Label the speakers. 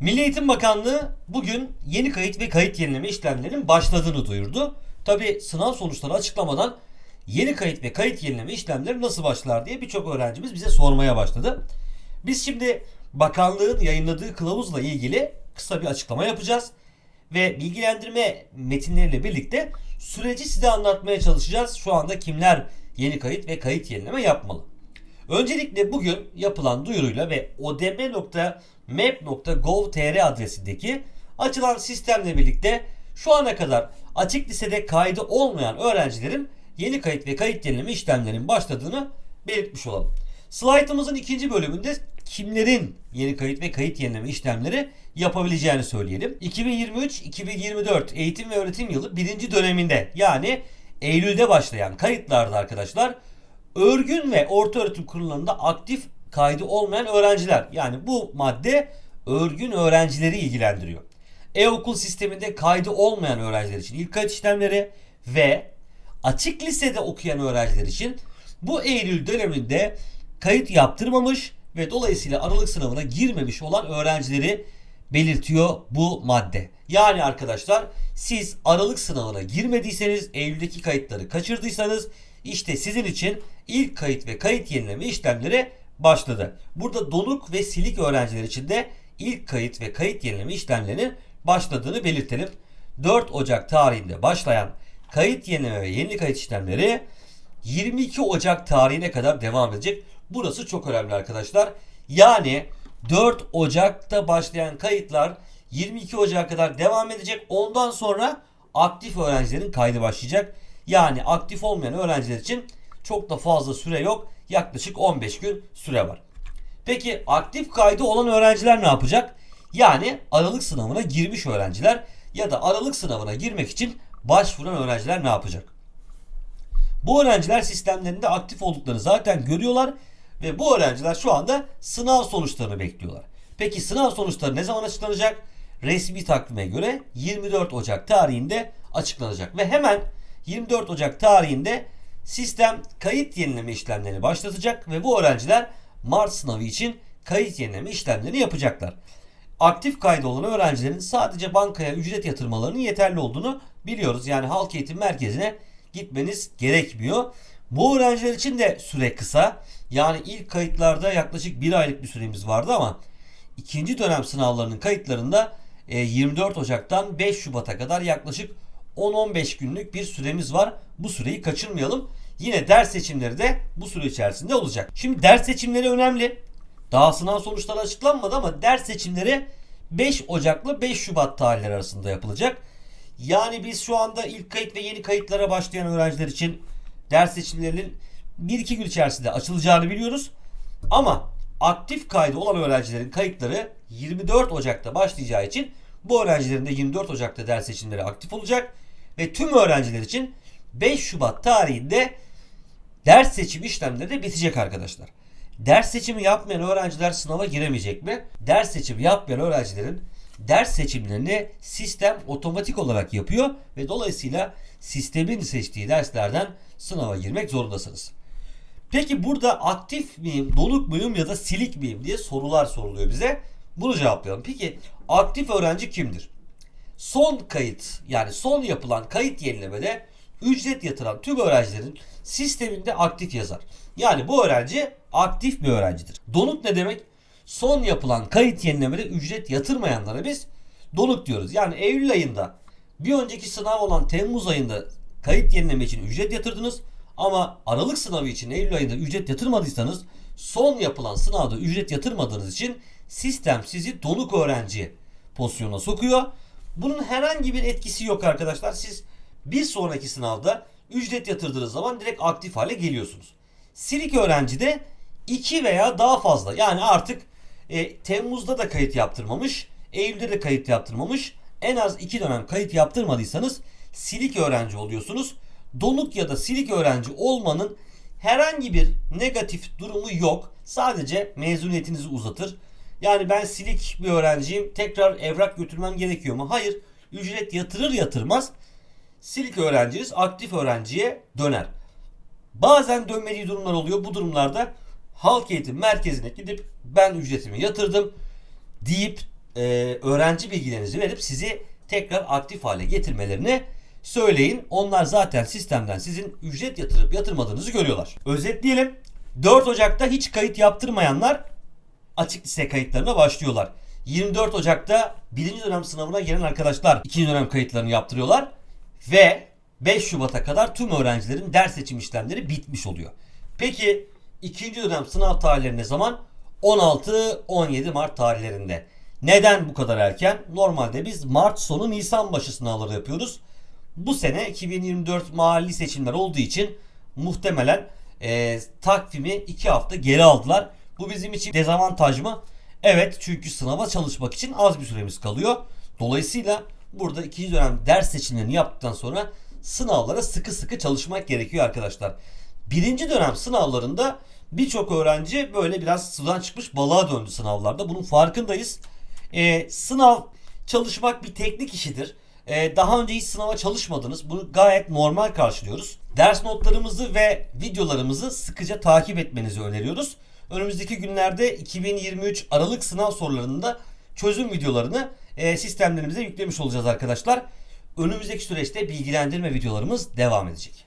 Speaker 1: Milli Eğitim Bakanlığı bugün yeni kayıt ve kayıt yenileme işlemlerinin başladığını duyurdu. Tabi sınav sonuçları açıklamadan yeni kayıt ve kayıt yenileme işlemleri nasıl başlar diye birçok öğrencimiz bize sormaya başladı. Biz şimdi bakanlığın yayınladığı kılavuzla ilgili kısa bir açıklama yapacağız. Ve bilgilendirme metinleriyle birlikte süreci size anlatmaya çalışacağız. Şu anda kimler yeni kayıt ve kayıt yenileme yapmalı. Öncelikle bugün yapılan duyuruyla ve odm.map.gov.tr adresindeki açılan sistemle birlikte şu ana kadar açık lisede kaydı olmayan öğrencilerin yeni kayıt ve kayıt yenileme işlemlerinin başladığını belirtmiş olalım. Slaytımızın ikinci bölümünde kimlerin yeni kayıt ve kayıt yenileme işlemleri yapabileceğini söyleyelim. 2023-2024 eğitim ve öğretim yılı birinci döneminde yani Eylül'de başlayan kayıtlarda arkadaşlar örgün ve orta öğretim kurumlarında aktif kaydı olmayan öğrenciler. Yani bu madde örgün öğrencileri ilgilendiriyor. E-okul sisteminde kaydı olmayan öğrenciler için ilk kayıt işlemleri ve açık lisede okuyan öğrenciler için bu Eylül döneminde kayıt yaptırmamış ve dolayısıyla aralık sınavına girmemiş olan öğrencileri belirtiyor bu madde. Yani arkadaşlar siz aralık sınavına girmediyseniz Eylül'deki kayıtları kaçırdıysanız işte sizin için ilk kayıt ve kayıt yenileme işlemleri başladı. Burada donuk ve silik öğrenciler için de ilk kayıt ve kayıt yenileme işlemlerinin başladığını belirtelim. 4 Ocak tarihinde başlayan kayıt yenileme ve yeni kayıt işlemleri 22 Ocak tarihine kadar devam edecek. Burası çok önemli arkadaşlar. Yani 4 Ocak'ta başlayan kayıtlar 22 Ocak'a kadar devam edecek. Ondan sonra aktif öğrencilerin kaydı başlayacak. Yani aktif olmayan öğrenciler için çok da fazla süre yok. Yaklaşık 15 gün süre var. Peki aktif kaydı olan öğrenciler ne yapacak? Yani aralık sınavına girmiş öğrenciler ya da aralık sınavına girmek için başvuran öğrenciler ne yapacak? Bu öğrenciler sistemlerinde aktif olduklarını zaten görüyorlar ve bu öğrenciler şu anda sınav sonuçlarını bekliyorlar. Peki sınav sonuçları ne zaman açıklanacak? Resmi takvime göre 24 Ocak tarihinde açıklanacak ve hemen 24 Ocak tarihinde sistem kayıt yenileme işlemlerini başlatacak ve bu öğrenciler Mart sınavı için kayıt yenileme işlemlerini yapacaklar. Aktif kaydı olan öğrencilerin sadece bankaya ücret yatırmalarının yeterli olduğunu biliyoruz. Yani halk eğitim merkezine gitmeniz gerekmiyor. Bu öğrenciler için de süre kısa. Yani ilk kayıtlarda yaklaşık bir aylık bir süremiz vardı ama ikinci dönem sınavlarının kayıtlarında e, 24 Ocak'tan 5 Şubat'a kadar yaklaşık 10-15 günlük bir süremiz var. Bu süreyi kaçırmayalım. Yine ders seçimleri de bu süre içerisinde olacak. Şimdi ders seçimleri önemli. Daha sınav sonuçları açıklanmadı ama ders seçimleri 5 Ocak'la 5 Şubat tarihleri arasında yapılacak. Yani biz şu anda ilk kayıt ve yeni kayıtlara başlayan öğrenciler için ders seçimlerinin 1-2 gün içerisinde açılacağını biliyoruz. Ama aktif kaydı olan öğrencilerin kayıtları 24 Ocak'ta başlayacağı için bu öğrencilerin de 24 Ocak'ta ders seçimleri aktif olacak ve tüm öğrenciler için 5 Şubat tarihinde ders seçim işlemleri de bitecek arkadaşlar. Ders seçimi yapmayan öğrenciler sınava giremeyecek mi? Ders seçimi yapmayan öğrencilerin ders seçimlerini sistem otomatik olarak yapıyor ve dolayısıyla sistemin seçtiği derslerden sınava girmek zorundasınız. Peki burada aktif miyim, donuk muyum ya da silik miyim diye sorular soruluyor bize. Bunu cevaplayalım. Peki aktif öğrenci kimdir? Son kayıt yani son yapılan kayıt yenilemede ücret yatıran tüm öğrencilerin sisteminde aktif yazar. Yani bu öğrenci aktif bir öğrencidir. Donuk ne demek? Son yapılan kayıt yenilemede ücret yatırmayanlara biz donuk diyoruz. Yani Eylül ayında bir önceki sınav olan Temmuz ayında kayıt yenileme için ücret yatırdınız. Ama Aralık sınavı için Eylül ayında ücret yatırmadıysanız son yapılan sınavda ücret yatırmadığınız için sistem sizi donuk öğrenci pozisyona sokuyor. Bunun herhangi bir etkisi yok arkadaşlar. Siz bir sonraki sınavda ücret yatırdığınız zaman direkt aktif hale geliyorsunuz. Silik öğrenci de 2 veya daha fazla yani artık e, Temmuz'da da kayıt yaptırmamış, Eylül'de de kayıt yaptırmamış, en az 2 dönem kayıt yaptırmadıysanız silik öğrenci oluyorsunuz. Donuk ya da silik öğrenci olmanın herhangi bir negatif durumu yok. Sadece mezuniyetinizi uzatır. Yani ben silik bir öğrenciyim. Tekrar evrak götürmem gerekiyor mu? Hayır. Ücret yatırır yatırmaz silik öğrenciniz aktif öğrenciye döner. Bazen dönmediği durumlar oluyor. Bu durumlarda halk eğitim merkezine gidip ben ücretimi yatırdım deyip e, öğrenci bilgilerinizi verip sizi tekrar aktif hale getirmelerini söyleyin. Onlar zaten sistemden sizin ücret yatırıp yatırmadığınızı görüyorlar. Özetleyelim. 4 Ocak'ta hiç kayıt yaptırmayanlar açık lise kayıtlarına başlıyorlar. 24 Ocak'ta birinci dönem sınavına giren arkadaşlar ikinci dönem kayıtlarını yaptırıyorlar. Ve 5 Şubat'a kadar tüm öğrencilerin ders seçim işlemleri bitmiş oluyor. Peki ikinci dönem sınav tarihleri ne zaman? 16-17 Mart tarihlerinde. Neden bu kadar erken? Normalde biz Mart sonu Nisan başı sınavları yapıyoruz. Bu sene 2024 mahalli seçimler olduğu için muhtemelen e, takvimi 2 hafta geri aldılar. Bu bizim için dezavantaj mı? Evet çünkü sınava çalışmak için az bir süremiz kalıyor. Dolayısıyla burada ikinci dönem ders seçimlerini yaptıktan sonra sınavlara sıkı sıkı çalışmak gerekiyor arkadaşlar. Birinci dönem sınavlarında birçok öğrenci böyle biraz sudan çıkmış balığa döndü sınavlarda. Bunun farkındayız. Ee, sınav çalışmak bir teknik işidir. Ee, daha önce hiç sınava çalışmadınız. Bunu gayet normal karşılıyoruz. Ders notlarımızı ve videolarımızı sıkıca takip etmenizi öneriyoruz. Önümüzdeki günlerde 2023 Aralık sınav sorularında çözüm videolarını e, sistemlerimize yüklemiş olacağız arkadaşlar. Önümüzdeki süreçte bilgilendirme videolarımız devam edecek.